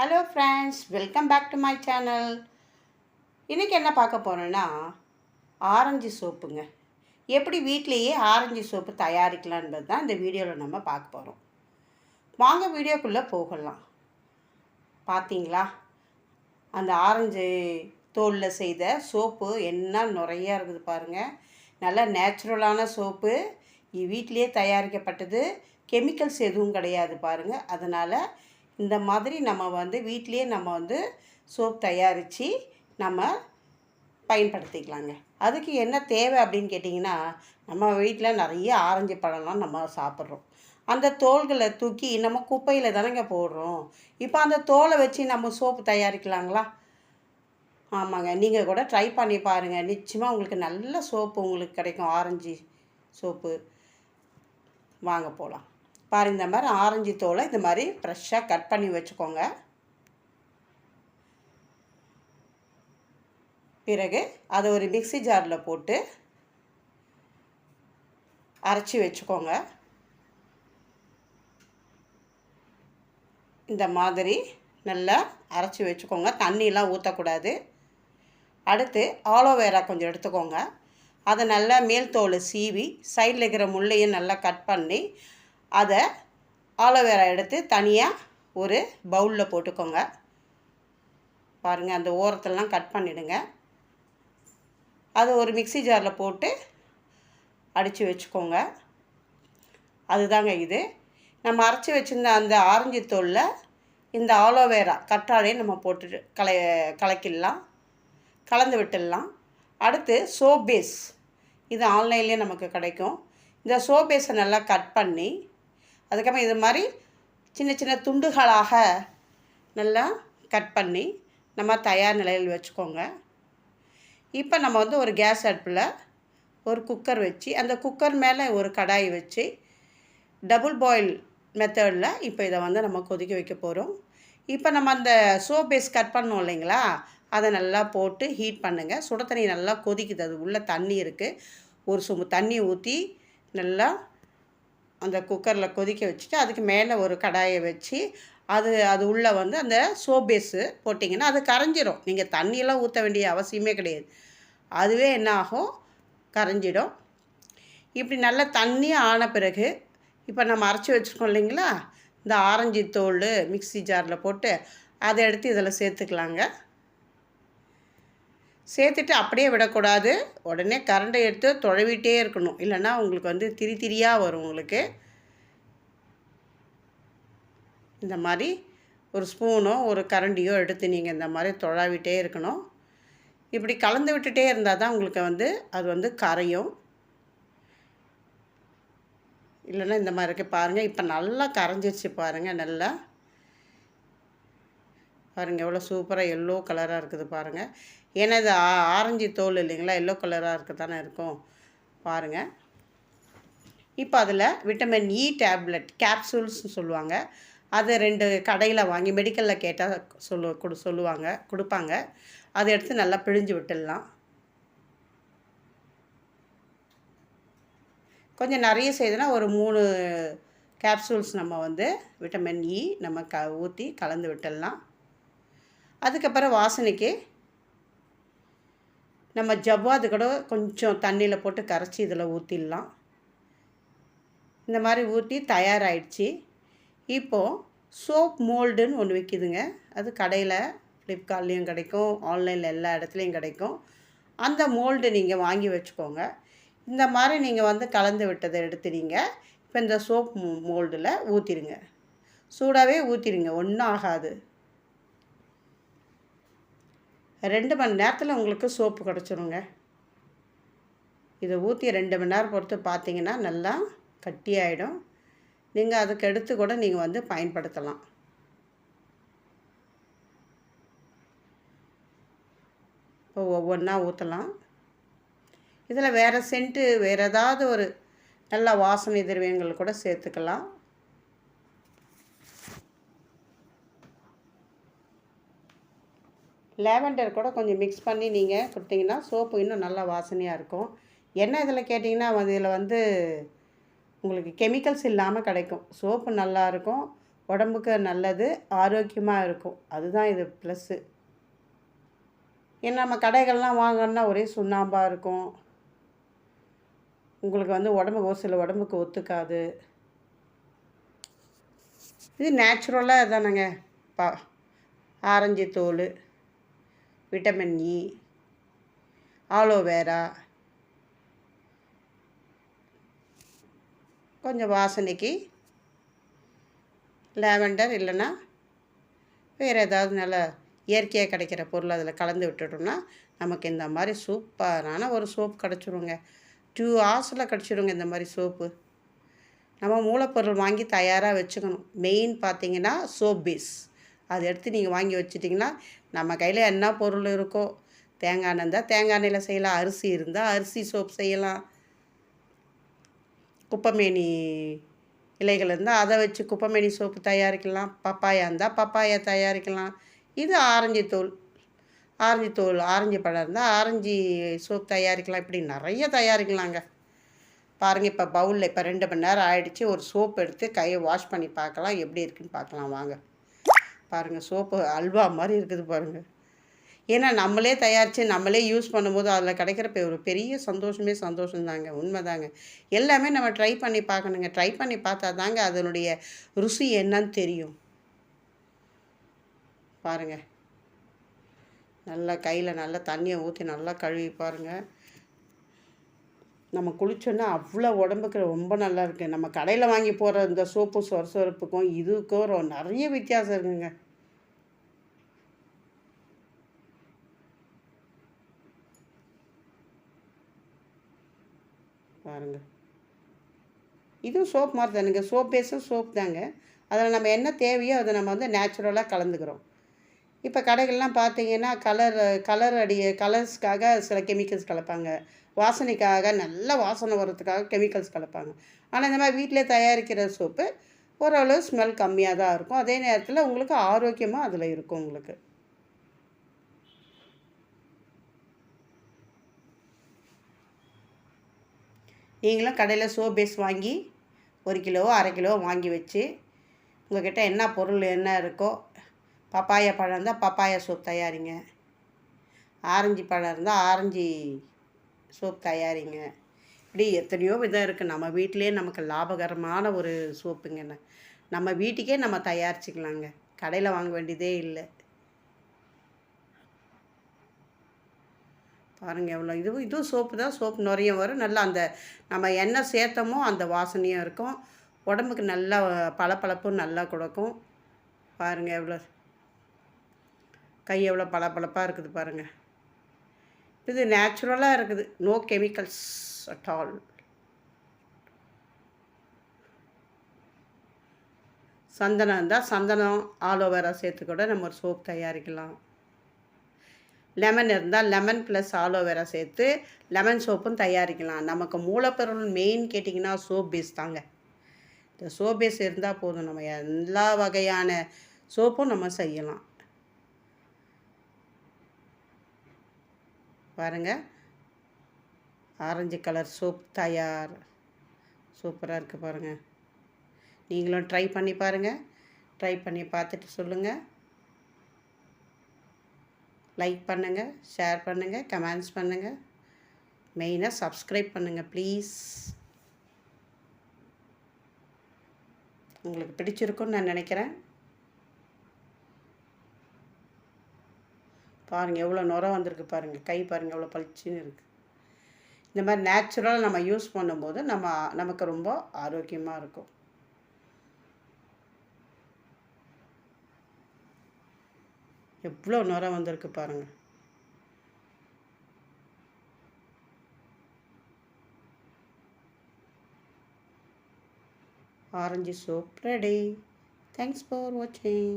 Hello friends welcome back to my channel இன்றைக்கி என்ன பார்க்க போகிறோன்னா ஆரஞ்சு சோப்புங்க. எப்படி வீட்லேயே ஆரஞ்சு சோப்பு தயாரிக்கலான்றது தான் இந்த வீடியோவில் நம்ம பார்க்க போகிறோம் வாங்க வீடியோக்குள்ளே போகலாம். பார்த்தீங்களா அந்த ஆரஞ்சு தோலில் செய்த சோப்பு என்ன நிறையா இருக்குது பாருங்கள் நல்ல நேச்சுரலான சோப்பு. இது வீட்டிலேயே தயாரிக்கப்பட்டது. கெமிக்கல்ஸ் எதுவும் கிடையாது பாருங்கள் அதனால் இந்த மாதிரி நம்ம வந்து வீட்டிலேயே நம்ம வந்து சோப் தயாரித்து நம்ம பயன்படுத்திக்கலாங்க. அதுக்கு என்ன தேவை அப்படின்னு கேட்டிங்கன்னா நம்ம வீட்டில் நிறைய ஆரஞ்சு பழம்லாம் நம்ம சாப்பிட்றோம். அந்த தோல்களை தூக்கி நம்ம குப்பையில் தானேங்க போடுறோம். இப்போ அந்த தோலை வச்சு நம்ம சோப்பு தயாரிக்கலாங்களா? ஆமாங்க. நீங்கள் கூட ட்ரை பண்ணி பாருங்கள் நிச்சயமாக உங்களுக்கு நல்ல சோப்பு உங்களுக்கு கிடைக்கும். Orange soap. வாங்க போகலாம் பாருங்க இந்த மாதிரி ஆரஞ்சு தோலை இந்த மாதிரி ஃப்ரெஷ்ஷாக கட் பண்ணி வச்சுக்கோங்க. பிறகு அதை ஒரு மிக்ஸி ஜாரில் போட்டு அரைச்சி வச்சுக்கோங்க. இந்த மாதிரி நல்லா அரைச்சி வச்சுக்கோங்க. தண்ணியெலாம் ஊற்றக்கூடாது அடுத்து ஆலோவேரா கொஞ்சம் எடுத்துக்கோங்க. அதை நல்லா மேல் தோலை சீவி சைடில் இருக்கிற முள்ளையும் நல்லா கட் பண்ணி அதை ஆலோவேரா எடுத்து தனியாக ஒரு பவுலில் போட்டுக்கோங்க. பாருங்கள் அந்த ஓரத்துலலாம் கட் பண்ணிவிடுங்க அதை ஒரு மிக்ஸி ஜாரில் போட்டு அடித்து வச்சுக்கோங்க. அதுதாங்க இது. நம்ம அரைச்சி வச்சுருந்த அந்த ஆரஞ்சு தோலில் இந்த ஆலோவேரா கற்றாழையை நம்ம போட்டுட்டு கலை கலக்கிடலாம். கலந்து விட்டுடலாம். அடுத்து சோப் பேஸ் இது ஆன்லைன்லேயே நமக்கு கிடைக்கும். இந்த சோப் பேஸை நல்லா கட் பண்ணி அதுக்கப்புறம் இது மாதிரி சின்ன சின்ன துண்டுகளாக நல்லா கட் பண்ணி நம்ம தயார் நிலையில் வச்சுக்கோங்க. இப்போ நம்ம வந்து ஒரு கேஸ் அடுப்பில் ஒரு குக்கர் வச்சு அந்த குக்கர் மேலே ஒரு கடாய் வச்சு டபுள் பாயில் மெத்தடில் இப்போ இதை வந்து நம்ம கொதிக்க வைக்க போகிறோம். இப்போ நம்ம அந்த சோப் பேஸ் கட் பண்ணோம் இல்லைங்களா? அதை நல்லா போட்டு ஹீட் பண்ணுங்கள் சுட தண்ணி நல்லா கொதிக்குது. அது உள்ளே தண்ணி இருக்குது ஒரு சொம்பு தண்ணி ஊற்றி நல்லா அந்த குக்கரில் கொதிக்க வச்சுட்டு அதுக்கு மேலே ஒரு கடாயை வச்சு அது அது உள்ளே வந்து அந்த சோபேஸு பேஸு போட்டிங்கன்னா அது கரைஞ்சிரும். நீங்கள் தண்ணியெல்லாம் ஊற்ற வேண்டிய அவசியமே கிடையாது. அதுவே என்ன ஆகும் கரைஞ்சிடும். இப்படி நல்லா தண்ணி ஆன பிறகு இப்போ நம்ம அரைச்சி வச்சுருக்கோம் இல்லைங்களா? இந்த ஆரஞ்சு தோல் மிக்ஸி ஜாரில் போட்டு அதை எடுத்து இதில் சேர்த்துக்கலாங்க. சேர்த்துட்டு அப்படியே விடக்கூடாது. உடனே கரண்டை எடுத்து தொழவிட்டே இருக்கணும். இல்லைன்னா உங்களுக்கு வந்து திரி திரியாக வரும் உங்களுக்கு. இந்த மாதிரி ஒரு ஸ்பூனோ ஒரு கரண்டியோ எடுத்து நீங்கள் இந்த மாதிரி தொழாவிட்டே இருக்கணும். இப்படி கலந்து விட்டுட்டே இருந்தால் தான் உங்களுக்கு வந்து அது வந்து கரையும். இல்லைன்னா இந்த மாதிரி இருக்குது பாருங்கள் இப்போ நல்லா கரைஞ்சிருச்சு பாருங்கள் நல்லா. பாருங்கள் எவ்வளோ சூப்பராக எல்லோ கலராக இருக்குது பாருங்கள் எனது ஆ- ஆரஞ்சு தோல் இல்லைங்களா? எல்லோ கலராக இருக்க தானே இருக்கும். பாருங்கள் இப்போ அதில் விட்டமின் இ டேப்லெட் கேப்சூல்ஸ்னு சொல்லுவாங்க. அதை ரெண்டு கடையில் வாங்கி மெடிக்கலில் கேட்டால் சொல்லு கொடு சொல்லுவாங்க கொடுப்பாங்க. அதை எடுத்து நல்லா பிழிஞ்சு விட்டுடலாம். கொஞ்சம் நிறைய செய்தனா ஒரு மூணு கேப்சூல்ஸ் நம்ம வந்து விட்டமின் இ e நம்ம க ஊற்றி கலந்து விட்டுடலாம். அதுக்கப்புறம் வாசனைக்கு நம்ம ஜவ்வாது கூட கொஞ்சம் தண்ணியில் போட்டு கரைச்சி இதில் ஊற்றிடலாம் இந்த மாதிரி ஊற்றி தயாராகிடுச்சு இப்போது சோப் மோல்டுன்னு ஒன்று விற்கிதுங்க அது கடையில் ஃப்ளிப்கார்ட்லேயும் கிடைக்கும் ஆன்லைனில் எல்லா இடத்துலையும் கிடைக்கும். அந்த மோல்டு நீங்கள் வாங்கி வச்சுக்கோங்க. இந்த மாதிரி நீங்கள் வந்து கலந்து விட்டதை எடுத்துறீங்க. இப்போ இந்த சோப் மோல்டில் ஊற்றிடுங்க சூடாகவே ஊற்றிடுங்க ஒன்றும் ஆகாது. ரெண்டு மணி நேரத்தில் உங்களுக்கு சோப்பு கிடச்சிருங்க. இதை ஊற்றி ரெண்டு மணி நேரம் பொறுத்து பார்த்தீங்கன்னா நல்லா கட்டியாயிடும் நீங்கள் அதுக்கு எடுத்து கூட நீங்கள் வந்து பயன்படுத்தலாம். இப்போ ஒவ்வொன்றா ஊற்றலாம் இதில் வேறு சென்ட்டு வேறு ஏதாவது ஒரு நல்ல வாசனை திரவியங்கள் கூட சேர்த்துக்கலாம். லேவெண்டர் கூட கொஞ்சம் மிக்ஸ் பண்ணி நீங்கள் கொடுத்தீங்கன்னா சோப்பு இன்னும் நல்லா வாசனையாக இருக்கும். என்ன இதில் கேட்டிங்கன்னா இதில் வந்து உங்களுக்கு கெமிக்கல்ஸ் இல்லாமல் கிடைக்கும். சோப்பு நல்லாயிருக்கும் உடம்புக்கு நல்லது ஆரோக்கியமாக இருக்கும். அதுதான் இது ப்ளஸ்ஸு ஏன்னா நம்ம கடைகள்லாம் வாங்கணும்னா ஒரே சுண்ணாம்பாக இருக்கும். உங்களுக்கு வந்து உடம்புக்கு ஒரு சில உடம்புக்கு ஒத்துக்காது. இது நேச்சுரலாக தானேங்க பா ஆரஞ்சு தோல். விட்டமின் இ ஆலோவேரா கொஞ்சம் வாசனைக்கு லேவெண்டர் இல்லைன்னா வேறு ஏதாவது நல்ல இயற்கையாக கிடைக்கிற பொருள் அதில் கலந்து விட்டுட்டோம்னா நமக்கு இந்த மாதிரி சூப்பரான ஒரு சோப் கிடச்சிருங்க. டூ ஹவர்ஸில் கிடச்சிருங்க இந்த மாதிரி சோப்பு. நம்ம மூலப்பொருள் வாங்கி தயாராக வச்சுக்கணும். மெயின் பார்த்தீங்கன்னா சோப் பீஸ். அதை எடுத்து நீங்கள் வாங்கி வச்சிட்டிங்கன்னா நம்ம கையில் என்ன பொருள் இருக்கோ தேங்காய் எண்ணெய் இருந்தால் தேங்காய் எண்ணெயில் செய்யலாம் அரிசி இருந்தால் அரிசி சோப் செய்யலாம். குப்பைமேனி இலைகள் இருந்தால் அதை வச்சு குப்பைமேனி சோப்பு தயாரிக்கலாம் பப்பாயா இருந்தால் பப்பாயா தயாரிக்கலாம். இது ஆரஞ்சு தோல் ஆரஞ்சு தோல் ஆரஞ்சு பழம் இருந்தால் ஆரஞ்சு சோப் தயாரிக்கலாம். இப்படி நிறைய தயாரிக்கலாங்க. பாருங்கள் இப்போ பவுலில் இப்போ ரெண்டு மணி நேரம் ஆகிடுச்சி ஒரு சோப் எடுத்து கையை வாஷ் பண்ணி பார்க்கலாம் எப்படி இருக்குன்னு பார்க்கலாம். வாங்க. பாருங்கள் சோப்பு அல்வா மாதிரி இருக்குது பாருங்கள் ஏன்னா நம்மளே தயாரித்து நம்மளே யூஸ் பண்ணும்போது அதில் கிடைக்கிறப்ப ஒரு பெரிய சந்தோஷமே சந்தோஷம் தாங்க உண்மை தாங்க. எல்லாமே நம்ம ட்ரை பண்ணி பார்க்கணுங்க. ட்ரை பண்ணி பார்த்தா தாங்க அதனுடைய ருசி என்னன்னு தெரியும். பாருங்கள் நல்லா கையில் நல்லா தண்ணியை ஊற்றி நல்லா கழுவி பாருங்கள் நம்ம குளிச்சோன்னா அவ்வளோ உடம்புக்கு ரொம்ப நல்லா இருக்குது நம்ம கடையில் வாங்கி போகிற இந்த சோப்பு சொர சொரப்புக்கும் இதுக்கும் நிறைய வித்தியாசம் இருக்குங்க. பாருங்கள் இதுவும் சோப் மாதிரி தானுங்க. சோப் பேஸும் சோப் தாங்க. அதில் நம்ம என்ன தேவையோ அதை நம்ம வந்து நேச்சுரலாக கலந்துக்கிறோம். இப்போ கடைகள்லாம் பார்த்தீங்கன்னா கலர் கலர் அடி கலர்ஸ்க்காக சில கெமிக்கல்ஸ் கலப்பாங்க. வாசனைக்காக நல்ல வாசனை வர்றதுக்காக கெமிக்கல்ஸ் கலப்பாங்க. ஆனால் இந்த மாதிரி வீட்டிலே தயாரிக்கிற சோப்பு ஓரளவு ஸ்மெல் கம்மியாக தான் இருக்கும். அதே நேரத்தில் உங்களுக்கு ஆரோக்கியமாக அதில் இருக்கும் உங்களுக்கு. நீங்களும் கடையில் சோப் பேஸ் வாங்கி ஒரு கிலோவோ அரை கிலோ வாங்கி வச்சு உங்கள்கிட்ட என்ன பொருள் என்ன இருக்கோ பப்பாயா பழம் இருந்தால் பப்பாயா சோப் தயாரிங்க. ஆரஞ்சு பழம் இருந்தால் ஆரஞ்சு சோப் தயாரிங்க. இப்படி எத்தனையோ விதம் இருக்குது நம்ம வீட்டிலே நமக்கு லாபகரமான ஒரு சோப்புங்க. நம்ம வீட்டுக்கே நம்ம தயாரிச்சுக்கலாங்க. கடையில் வாங்க வேண்டியதே இல்லை. பாருங்கள் எவ்வளோ இதுவும் இதுவும் சோப்பு தான். சோப்பு நிறைய வரும். நல்லா அந்த நம்ம என்ன சேர்த்தமோ அந்த வாசனையும் இருக்கும். உடம்புக்கு நல்லா பளபளப்பும் நல்லா கொடுக்கும். பாருங்கள் எவ்வளோ கை எவ்வளோ பளபளப்பாக இருக்குது பாருங்கள் இது நேச்சுரலாக இருக்குது. நோ கெமிக்கல்ஸ் அட் ஆல் சந்தனம் இருந்தால் சந்தனம் ஆலோவேரா சேர்த்து கூட நம்ம ஒரு சோப் தயாரிக்கலாம். லெமன் இருந்தால் லெமன் ப்ளஸ் ஆலோவேரா சேர்த்து லெமன் சோப்பும் தயாரிக்கலாம். நமக்கு மூலப்பொருள் மெயின் கேட்டிங்கன்னா சோப் பேஸ் தாங்க. இந்த சோப் பேஸ் இருந்தால் போதும். நம்ம எல்லா வகையான சோப்பும் நம்ம செய்யலாம். பாருங்கள் ஆரஞ்சு கலர் சோப் தயார். சூப்பராக இருக்குது பாருங்கள் நீங்களும் ட்ரை பண்ணி பாருங்கள் ட்ரை பண்ணி பார்த்துட்டு சொல்லுங்கள் லைக் பண்ணுங்கள் ஷேர் பண்ணுங்கள் கமெண்ட்ஸ் பண்ணுங்கள் மெயினாக சப்ஸ்கிரைப் பண்ணுங்கள் ப்ளீஸ். உங்களுக்கு பிடிச்சிருக்குன்னு நான் நினைக்கிறேன். பாருங்கள் எவ்வளோ நுரம் வந்திருக்கு பாருங்கள் கை பாருங்கள் எவ்வளோ பளிச்சுன்னு இருக்குது இந்த மாதிரி நேச்சுரலாக நம்ம யூஸ் பண்ணும்போது நம்ம நமக்கு ரொம்ப ஆரோக்கியமாக இருக்கும். எவ்வளோ நுரம் வந்திருக்கு பாருங்கள் orange soap ready thanks for வாட்சிங்